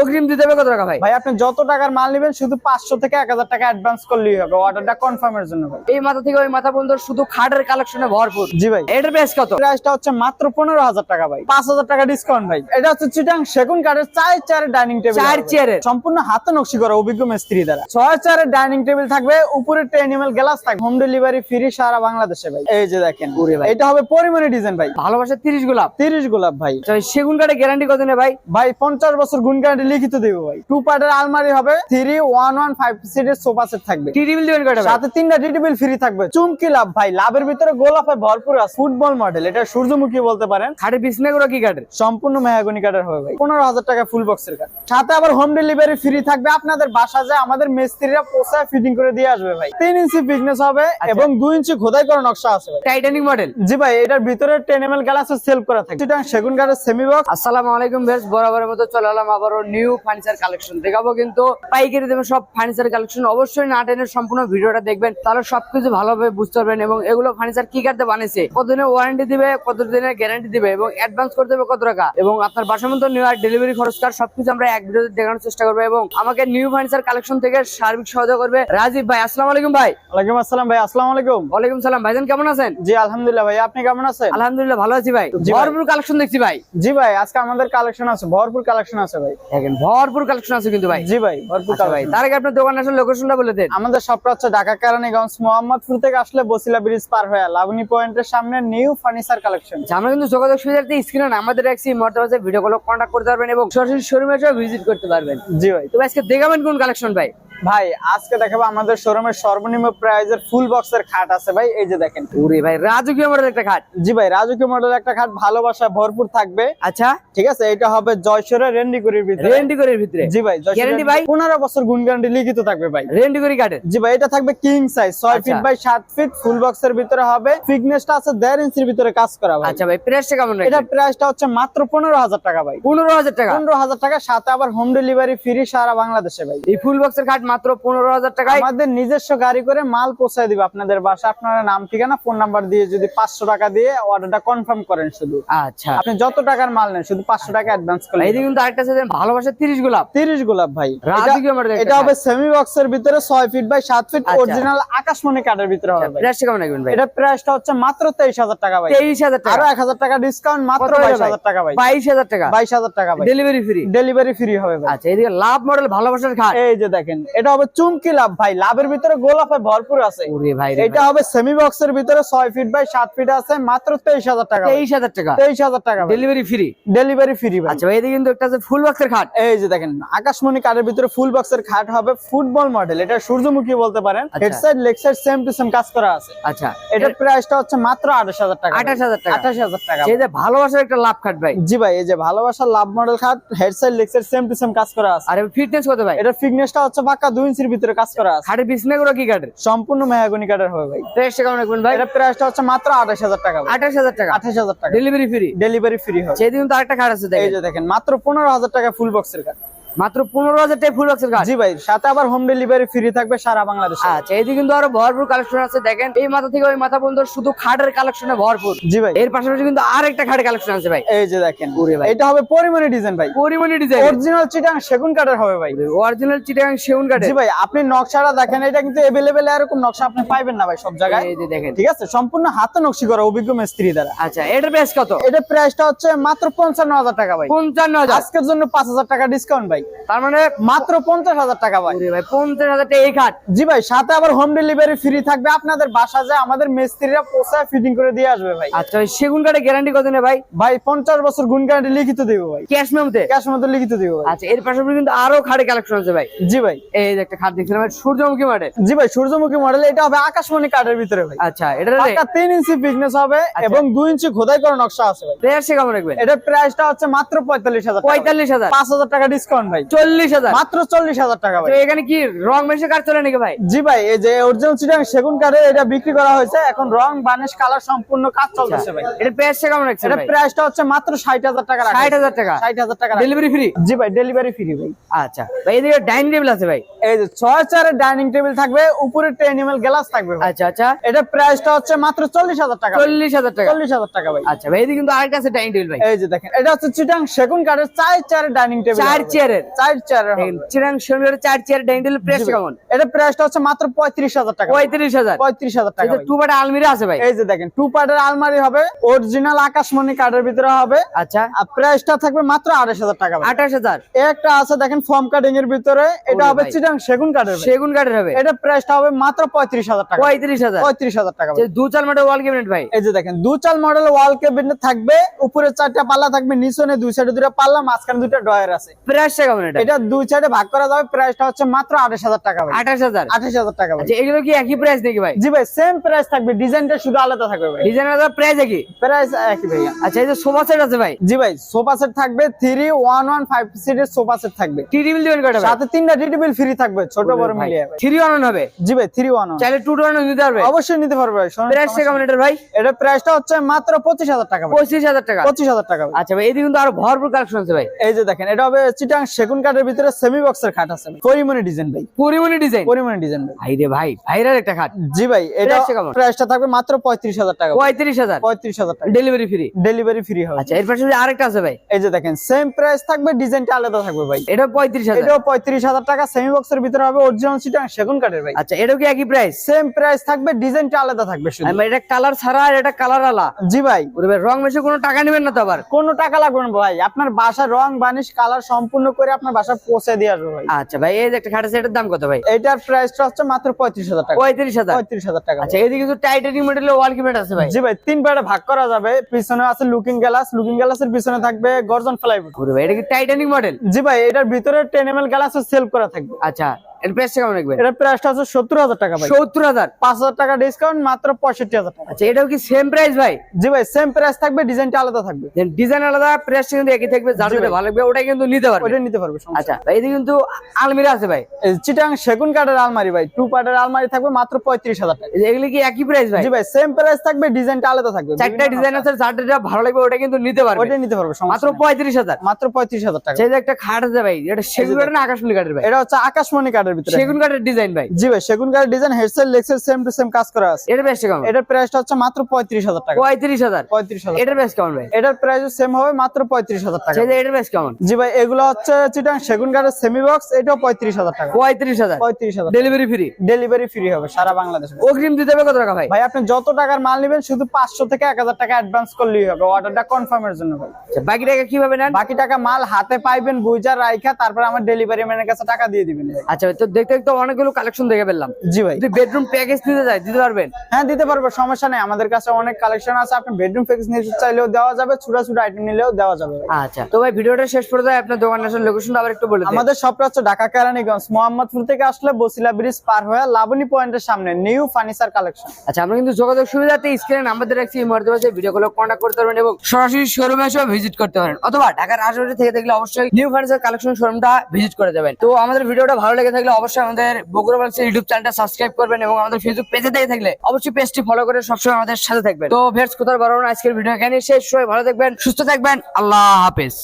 অগ্রিম দিতে হবে কত টাকা ভাই? ভাই আপনি যত টাকার মাল নেবেন শুধু পাঁচশো থেকে এক হাজার টাকা অ্যাডভান্স করলেই হবে। অর্ডারটা কনফার্মের জন্য ভাই। এই মাথা থেকে ওই মাথা পর্যন্ত শুধু খাটের কালেকশনে ভরপুর। জি ভাই। এটার প্রাইস কত? প্রাইসটা হচ্ছে মাত্র পনেরো হাজার টাকা ভাই। পাঁচ হাজার টাকা ডিসকাউন্ট ভাই। এটা হচ্ছে চিটাং সেগুন কাঠের চার চেয়ারের ডাইনিং টেবিল চার চেয়ারের? সম্পূর্ণ হাতে নকশি করা অভিজ্ঞ মিস্ত্রি দ্বারা। ছয় চেয়ারের ডাইনিং টেবিল থাকবে উপরে টেন এম এল গ্লাস থাকবে। হোম ডেলিভারি ফ্রি সারা বাংলাদেশে ভাই। এই যে দেখেন ওরে ভাই। এটা হবে পরিমাণে ডিজাইন ভাই। ভালোবাসা তিরিশ গোলাপ। তিরিশ গোলাপ ভাই। সেগুন কাঠে গ্যারান্টি কত নেই ভাই? ভাই পঞ্চাশ বছর গুণ গ্যারান্টি লিখিত দেবো ভাই। টু পার্টের আলমারি হবে থ্রি ওয়ান ওয়ান ফাইভ সিটের সোফা সেট থাকবে। টি টেবিল দিবেন কয়টা সাথে তিনটা ডিটিবিল ফ্রি থাকবে। চুমকি লাভ ভাই লাভের ভিতরে গোলাপে ভরপুর আছে। ফুটবল মডেল এটা সূর্যমুখী বলতে পারেন। খাটের বিছনা গুলো কি কাঠের সম্পূর্ণ মেহাগনি কাটার হবে ভাই। পনেরো হাজার টাকা ফুল বক্সের কাঠ সাথে আবার হোম ডেলিভারি ফ্রি থাকবে। আপনাদের বাসা যায় আমাদের মিস্ত্রিরা পোষায় ফিটিং করে দিয়ে আসবে ভাই। তিন ইঞ্চি বিজনেস হবে এবং দুই ইঞ্চি খোদাই করা নকশা আছে টাইটানিক মডেল জি ভাই এটার ভিতরে ten M L glass shelf করা থাকে। সেগুন কাঠের সেমি বক্স আসসালামু আলাইকুম বেশ বরাবরের মতো চলে এলাম আবারও নিউ ফার্নিচার কালেকশন দেখাবো কিন্তু পাইকারি দেবে সব ফার্নিচার কালেকশন অবশ্যই না টেনে সম্পূর্ণ ভিডিওটা দেখবেন তাহলে সবকিছু ভালোভাবে বুঝতে পারবেন এবং এগুলো ফার্নিচার কি কাটতে বানিয়েছে কতদিনের ওয়ারেন্টি দিবে কত দিনের গ্যারান্টি দিবে এবং অ্যাডভান্স করতে হবে কত টাকা। এবং আপনার বাসার মতো নিউ আর ডেলিভারি খরচ কার সবকিছু আমরা এক ভিডিওতে দেখানোর চেষ্টা করব এবং আমাকে নিউ ফার্নিচার কালেকশন থেকে সার্বিক সহায়তা করবে রাজীব ভাই। আসসালামু আলাইকুম ভাই। ওয়ালাইকুম আসসালাম ভাই আসসালামু আলাইকুম। ওয়ালাইকুম সালাম। ভাইজান কেমন আছেন? জি আলহামদুলিল্লাহ ভাই আপনি কেমন আছেন? আলহামদুলিল্লাহ ভালো আছি ভাই। ভরপুর কালেকশন দেখছি ভাই। জি ভাই আজকে আমাদের কালেকশন আছে ভরপুর কালেকশন আছে ভাই। দেখেন ভরপুর কালেকশন আছে কিন্তু ভাই। জি ভাই ভরপুর আচ্ছা ভাই তার আগে আপনার দোকান আসলে লোকেশনটা বলে দেন। আমাদের সবটা হচ্ছে ঢাকা কেরানীগঞ্জ মোহাম্মদপুর থেকে আসলে বসিলা ব্রিজ পার হয়ে লাবণী পয়েন্টের সামনে নিউ ফার্নিচার কালেকশন আমরা কিন্তু যোগাযোগ সুবিধার্থে স্ক্রিনে আমাদের রাখছি মর্তাবাজে ভিডিও কল কন্ট্যাক্ট করতে পারবেন এবং সরাসরি শোরুমে ভিজিট করতে পারবেন। জি ভাই। তো আজকে দেখাবেন কোন কালেকশন ভাই? ভাই আজকে দেখাবো আমাদের শোরুমের সর্বনিম্ন প্রাইজের ফুল বক্সের খাট আছে ভাই এই যে দেখেন। ওরে ভাই রাজকীয় মডেল একটা খাট। জি ভাই রাজকীয় মডেল একটা খাট ভালোবাসা ভরপুর থাকবে। আচ্ছা। ঠিক আছে এটা হবে জয়সরের রেন্ডিগুড়ির ভিতরে। রেন্টি করে ভিতরে? জি ভাই Guarantee ভাই? পনেরো বছর গুণ গ্যারান্টি লিখিত থাকবে ভাই। রেন্টি করে কাটের জি ভাই এটা থাকবে কিং সাইজ ছয় আচ্ছা। ফিট বাই সাত ফিট ফুল বক্সের ভিতরে হবে। ফিটনেসটা আছে দেড় ইঞ্চির ভিতরে কাজ করা ভাই। আচ্ছা ভাই প্রাইসটা কেমন এটা প্রাইসটা হচ্ছে মাত্র পনেরো হাজার টাকা ভাই। পনেরো হাজার টাকা? পনেরো হাজার টাকা সাথে আবার হোম ডেলিভারি ফ্রি সারা বাংলাদেশে ভাই। এই ফুল বক্সের খাট মাত্র পনেরো হাজার টাকায় আমাদের নিজস্ব গাড়ি করে মাল পৌঁছায় দিবে আপনাদের বাসা আপনারা নাম ঠিকানা ফোন নাম্বার দিয়ে যদি পাঁচশো টাকা দিয়ে অর্ডারটা কনফার্ম করেন শুধু। আচ্ছা। আপনি যত টাকার মাল নেন শুধু পাঁচশো টাকা অ্যাডভান্স করলে এই কিন্তু আরেকটা আছে ভালোবাসা তিরিশ গোলাপ। তিরিশ গোলাপ ভাই। এটা- হবে সেমি বক্সের ভিতরে ছয় ফিট বাই সাত ফিট আচ্ছা। অরিজিনাল আকাশমণি কাঠের ভিতরে হবে ভাই। প্রাইসটা কেমন রাখবেন ভাই? এটা প্রাইসটা হচ্ছে মাত্র তেইশ হাজার টাকা ভাই। তেইশ হাজার টাকা। আরও এক হাজার টাকা ডিসকাউন্ট মাত্র বাইশ হাজার টাকা ভাই। বাইশ হাজার টাকা। বাইশ হাজার টাকা ভাই। ডেলিভারি ফ্রি ডেলিভারি ফ্রি হবে আচ্ছা এদিকে লাভ মডেল ভালোবাসার খাট। এই যে দেখেন এটা হবে চুমকি লাভ ভাই। লাভের ভিতরে গোলাপে ভরপুর আছে। ভাই এটা হবে সেমি বক্সের ভিতরে ছয় ফিট বাই সাত ফিট আছে মাত্র তেইশ হাজার টাকা তেইশ হাজার টাকা। তেইশ হাজার টাকা ডেলিভারি ফ্রি ডেলিভারি ফ্রি আচ্ছা ভাই এদিকে কিন্তু একটা আছে ফুল বক্সের খাট। এই যে দেখেন আকাশমণি কাঠের ভিতরে ফুল বক্সের খাট হবে ফুটবল মডেল এটা সূর্যমুখী বলতে পারেন। Head side leg side same to same কাজ করা আছে। আচ্ছা। এটার প্রাইসটা হচ্ছে মাত্র আঠাশ হাজার টাকা আঠাশ হাজার টাকা। আঠাশ হাজার টাকা এই যে ভালোবাসার একটা লাভ খাট ভাই। জি ভাই এই যে ভালোবাসার লাভ মডেল খাট head side leg side same to same কাজ করা আছে। আর ফিটনেস কত ভাই? এটার ফিটনেসটা হচ্ছে পাক্কা দুই ইঞ্চির ভিতরে কাজ করা আছে। খাটের বিছনা গুলো কি কাটে সম্পূর্ণ মেহাগনি কাঠের হবে ভাই। প্রাইসটা কেমন রাখবেন ভাই? এটার প্রাইসটা হচ্ছে মাত্র আঠাশ হাজার টাকা ভাই। আঠাশ হাজার টাকা। আঠাশ হাজার টাকা। ডেলিভারি ফ্রি ডেলিভারি ফ্রি হবে। সেদিন কিন্তু আরেকটা কাট আছে এই দেখেন যে দেখেন মাত্র পনেরো হাজার টাকা ফুল বক্সের কাঠ মাত্র পনেরো হাজার টাকা ফুল বক্সের খাট জি ভাই সাথে আবার হোম ডেলিভারি ফ্রি থাকবে সারা বাংলাদেশ। আচ্ছা এদিকে কিন্তু আরও ভরপুর কালেকশন আছে দেখেন। এই মাথা থেকে ওই মাথা পর্যন্ত শুধু খাটের কালেকশনে ভরপুর। জি ভাই। এর পাশাপাশি কিন্তু আর একটা খাটের কালেকশন আছে ভাই। এই যে দেখেন ওরে ভাই। এটা হবে পরিমাণে ডিজাইন ভাই। পরিমাণে ডিজাইন অরিজিনাল চিটাং সেগুন কাঠের হবে ভাই। অরিজিনাল চিটাগাং সেগুন কাঠের। জি ভাই আপনি নকশাটা দেখেন এটা কিন্তু এভেলেবেল এরকম নকশা আপনি পাইবেন না ভাই সব জায়গায়। এই যে দেখেন। ঠিক আছে সম্পূর্ণ হাতে নকশি করা অভিজ্ঞ মিস্ত্রি দ্বারা। আচ্ছা এটার প্রাইস কত? এটা প্রাইসটা হচ্ছে মাত্র পঞ্চান্ন হাজার টাকা ভাই। পঞ্চান্ন হাজার। আজকের জন্য পাঁচ হাজার টাকা ডিসকাউন্ট ভাই। তার মানে মাত্র পঞ্চাশ হাজার টাকা ভাই। ভাই পঞ্চাশ হাজার টাকা এই খাট। জি ভাই সাথে আবার হোম ডেলিভারি ফ্রি থাকবে। আপনাদের বাসা যায় আমাদের মিস্ত্রিরা পোষায় ফিটিং করে দিয়ে আসবে ভাই। আচ্ছা সেগুন গ্যারান্টি কত ভাই? ভাই পঞ্চাশ বছর গুণ গ্যারান্টি লিখিত দিব ভাই। ক্যাশ মেমোতে ক্যাশ লিখিত দিব আচ্ছা এর পাশাপাশি কিন্তু আরও খাটের কালেকশন আছে ভাই। জি ভাই। এই যে একটা খাট দেখছিলাম সূর্যমুখী মাঠে জি ভাই সূর্যমুখী মডেল এটা হবে আকাশমণি কাঠের ভিতরে ভাই। আচ্ছা এটা তিন ইঞ্চি বিজনেস হবে এবং দুই ইঞ্চি খোদাই করা নকশা আছে ভাই। প্রাইস কেমন রাখবেন? প্রাইসটা হচ্ছে মাত্র পঁয়তাল্লিশ হাজার পঁয়তাল্লিশ হাজার। পাঁচ হাজার টাকা ডিসকাউন্ট ভাই। চল্লিশ হাজার। মাত্র চল্লিশ হাজার টাকা ভাই। এখানে কি রং মেশে চলে নাকি ভাই? জি ভাই এই যে অরিজিনাল চিটাং সেগুন কাঠের এটা বিক্রি করা হয়েছে। এখন রং বানিশ কালার সম্পূর্ণ কাজ চলতেছে ভাই। এটা প্রাইস কেমন রাখছেন এটা প্রাইসটা হচ্ছে মাত্র ষাট হাজার টাকা ষাট হাজার টাকা। ষাট হাজার টাকা ডেলিভারি ফ্রি জি ভাই ডেলিভারি ফ্রি ভাই। আচ্ছা। ভাই এদিকে ডাইনিং টেবিল আছে ভাই? এই যে ছয় ডাইনিং টেবিল থাকবে উপরে টেনিমেল গ্লাস থাকবে। আচ্ছা আচ্ছা। এটা প্রাইসটা হচ্ছে মাত্র চল্লিশ হাজার টাকা চল্লিশ হাজার টাকা। চল্লিশ হাজার টাকা ভাই। আচ্ছা ভাই এদিকে কিন্তু আরেকটা আছে ডাইনিং টেবিল ভাই। এই যে দেখেন এটা হচ্ছে চিটাং সেগুন কাঠের চার চেয়ারের ডাইনিং টেবিল চার চেয়ারের চার চেয়ারের চিরাং শনিবারের চার চেয়ার ডাইনিং টেবিল প্রেস কেমন? এটা প্রাইসটা হচ্ছে মাত্র পঁয়ত্রিশ হাজার টাকা। পঁয়ত্রিশ হাজার। পঁয়ত্রিশ হাজার টাকা টু বাটা আলমিরা আছে ভাই। এই যে দেখেন টু পার্টের আলমারি হবে অরিজিনাল আকাশমণি কাঠের ভিতরে হবে। আচ্ছা। আর প্রাইসটা থাকবে মাত্র টাকা ভাই। আঠাশ হাজার। এই একটা আছে দেখেন ফর্ম কাটিং এর ভিতরে। এটা হবে ভাই। সেগুন কাঠের সেগুন কাঠের হবে। এটা প্রাইসটা হবে মাত্র পঁয়ত্রিশ হাজার টাকা। পঁয়ত্রিশ হাজার। পঁয়ত্রিশ হাজার টাকা দু চাল ওয়াল ক্যাবিনেট ভাই। এই যে দেখেন দু চাল মডেল ওয়াল ক্যাবিনেট থাকবে। উপরে চারটা পাল্লা থাকবে নিচনে দুই সাইডে দুটো পাল্লা মাঝখানে দুটো ডয়ার আছে। প্রাইসটা কেমন এটা? এটা দুই সাইডে ভাগ করা যাবে প্রাইসটা হচ্ছে মাত্র আঠাশ হাজার টাকা ভাই। টাকা ভাই। আচ্ছা এগুলো কি একই প্রাইস নাকি ভাই? জি ভাই সেম প্রাইস থাকবে ডিজাইনটা শুধু আলাদা থাকবে ভাই। ডিজাইন আলাদা প্রাইস একই? প্রাইস একই ভাইয়া আচ্ছা এই যে সোফা সেট আছে ভাই? জি ভাই সোফা সেট থাকবে থ্রি ওয়ান ওয়ান ফাইভ সিটের সোফা সেট থাকবে। টি টেবিল দিবেন কয়টা সাথে তিনটা টিটেবিল ফ্রি থাকবে ছোট বড় মিলিয়ে। হবে? জি ভাই থ্রি ওয়ান চাইলে টু ওয়ান নিতে পারবে? অবশ্যই নিতে পারবে ভাই কেমন এটা প্রাইসটা হচ্ছে মাত্র পঁচিশ হাজার টাকা ভাই। পঁচিশ হাজার টাকা। পঁচিশ হাজার টাকা ভাই। আচ্ছা ভাই এদিকে কিন্তু আরও ভরপুর কালেকশন আছে ভাই। এই যে দেখেন এটা হবে চিটাং সেগুন কাঠের ভিতরে সেমি বক্সের খাট আছে। পরিমণি ডিজাইন ভাই। পরিমণি ডিজাইন পরিমণি ডিজাইন ভাই। ভাই রে ভাই ভাইরার একটা খাট। জি ভাই এটা প্রাইসটা থাকবে মাত্র পঁয়ত্রিশ হাজার টাকা। ভাই। পঁয়ত্রিশ হাজার? পঁয়ত্রিশ হাজার টাকা। ডেলিভারি ফ্রি ডেলিভারি ফ্রি হবে। আচ্ছা এর পাশে আরেকটা আছে ভাই। এই যে দেখেন সেম প্রাইস থাকবে ডিজাইনটা আলাদা থাকবে ভাই। এটা পঁয়ত্রিশ হাজার। এটাও পঁয়ত্রিশ হাজার টাকা সেমি বক্সের ভিতরে হবে অরিজিনাল চিটাং সেগুন কাঠের ভাই। আচ্ছা এটাও কি একই প্রাইস সেম প্রাইস থাকবে ডিজাইনটা আলাদা থাকবে শুধু। এটা কালার ছাড়া আর এটা কালার আলা। জি ভাই। রং মেশে কোনো টাকা নেবেন না তো আবার। কোনো টাকা লাগবে না ভাই। আপনার বাসা রং বানিশ কালার সম্পূর্ণ করে আপনার বাসা পৌঁছে দিয়ে আসব ভাই। আচ্ছা ভাই এই যে একটা খাট আছে এটার দাম কত ভাই? এটার প্রাইসটা হচ্ছে মাত্র পঁয়ত্রিশ হাজার টাকা। পঁয়ত্রিশ হাজার? পঁয়ত্রিশ হাজার টাকা আচ্ছা এদিকে কিন্তু টাইটানিক মডেলের ওয়াল কিমেট আছে ভাই। জি ভাই তিন পাড়ে ভাগ করা যাবে। পিছনে আছে লুকিং গ্লাস লুকিং গ্লাসের পিছনে থাকবে গর্জন ফ্লাইউড ভাই এটা কি টাইটানিক মডেল জি ভাই এটার ভিতরে ten M L glass shelf করা থাকবে। আচ্ছা এর প্রাইসটা কেমন রাখবেন? এটার প্রাইসটা হচ্ছে সত্তর টাকা ভাই। সত্তর হাজার? পাঁচ হাজার টাকা ডিসকাউন্ট মাত্র পঁয়ষট্টি হাজার টাকা। আচ্ছা এটাও কি সেম প্রাইস ভাই? জি ভাই সেম প্রাইস থাকবে ডিজাইনটা আলাদা থাকবে। ডিজাইন আলাদা প্রাইসটা কিন্তু একই থাকবে যার যেটা ভালো লাগবে ওটা কিন্তু নিতে পারবে। ওইটা নিতে পারবে আচ্ছা ভাই এদিকে কিন্তু আলমিরা আছে ভাই। চিটাং সেগুন কাঠের আলমারি ভাই টু পার্টের আলমারি থাকবে মাত্র পঁয়ত্রিশ হাজার টাকা। এগুলি কি একই প্রাইস ভাই? জি ভাই সেম প্রাইস থাকবে ডিজাইনটা আলাদা থাকবে। চারটা ডিজাইন আছে যেটা ভালো লাগবে ওটা কিন্তু নিতে পারবে। ওইটা নিতে পারবে মাত্র নেই। পঁয়ত্রিশ হাজার। মাত্র পঁয়ত্রিশ হাজার টাকা। সেই যে একটা খাট আছে ভাই এটা সেগুন কাঠের না আকাশমণি কাঠের ভাই? এটা হচ্ছে আকাশমণি কাঠের ভিতরে সেগুন কাঠের ডিজাইন ভাই। জি ভাই সেগুন কাঠের ডিজাইন হেডসেট লেক্সের সেম টু সেম কাজ করা আছে। এটার প্রাইসটা কেমন? এটার প্রাইসটা হচ্ছে মাত্র পঁয়ত্রিশ হাজার টাকা। পঁয়ত্রিশ হাজার? পঁয়ত্রিশ হাজার। এটার প্রাইস কেমন ভাই? এটার প্রাইস সেম হবে মাত্র পঁয়ত্রিশ হাজার টাকা। সেই যে এটার প্রাইস কেমন? জি ভাই এগুলো হচ্ছে চিটাং সেগুন কাঠের সেমি বক্স এটাও পঁয়ত্রিশ হাজার টাকা। পঁয়ত্রিশ হাজার। পঁয়ত্রিশ হাজার। ডেলিভারি ফ্রি ডেলিভারি ফ্রি হবে সারা বাংলাদেশে অগ্রিম দিতে হবে কত টাকা ভাই? ভাই আপনি যত টাকার মাল নেবেন শুধু পাঁচশো থেকে এক হাজার টাকা অ্যাডভান্স করলেই হবে। অর্ডারটা কনফার্মের জন্য ভাই। আচ্ছা, বাকি টাকা কীভাবে নেন? বাকি টাকা মাল হাতে পাইবেন বুঝা রাইখা তারপর আমার ডেলিভারি ম্যানের কাছে টাকা দিয়ে দিবেন। আচ্ছা তো দেখতে দেখতে অনেকগুলো কালেকশন দেখে ফেললাম। জি ভাই। যদি বেডরুম প্যাকেজ নিতে চাই দিতে পারবেন? হ্যাঁ দিতে পারব সমস্যা নেই। আমাদের কাছে অনেক কালেকশন আছে আপনি বেডরুম ফিক্স নিতে চাইলেও দেওয়া যাবে ছোটা ছোট আইটেম নিলেও দেওয়া যাবে আচ্ছা তো ভাই ভিডিওটা শেষ করে দেয় আপনার দোকান আসার লোকেশনটা আবার একটু বলে আমাদের হচ্ছে ঢাকা কেরানীগঞ্জ মোহাম্মদপুর থেকে আসলে বসিলা ব্রিজ পার হয়ে লাবণী পয়েন্টের সামনে নিউ ফার্নিচার কালেকশন আচ্ছা আমরা কিন্তু যোগাযোগ সুবিধাতে স্ক্রিনে নাম্বার দিয়ে রাখছি ভিডিও গুলো কন্ট্যাক্ট করতে পারবেন এবং সরাসরি শোরুমে এসে ভিজিট করতে পারেন। অথবা ঢাকার আশেপাশে থেকে দেখলে অবশ্যই নিউ ফার্নিচার কালেকশন শোরুমটা ভিজিট করে যাবেন। তো আমাদের ভিডিওটা ভালো লেগে থাকলে অবশ্যই আমাদের বগুড়া বাংলাদেশের ইউটিউব চ্যানেলটা সাবস্ক্রাইব করবেন এবং আমাদের ফেসবুক পেজে দেখে থাকলে অবশ্যই পেজটি ফলো করে সবসময় আমাদের সাথে থাকবেন। তো ভেটস কোথাও বড় আজকের ভিডিও এখানে শেষ। সবাই ভালো থাকবেন, সুস্থ থাকবেন। আল্লাহ হাফেজ।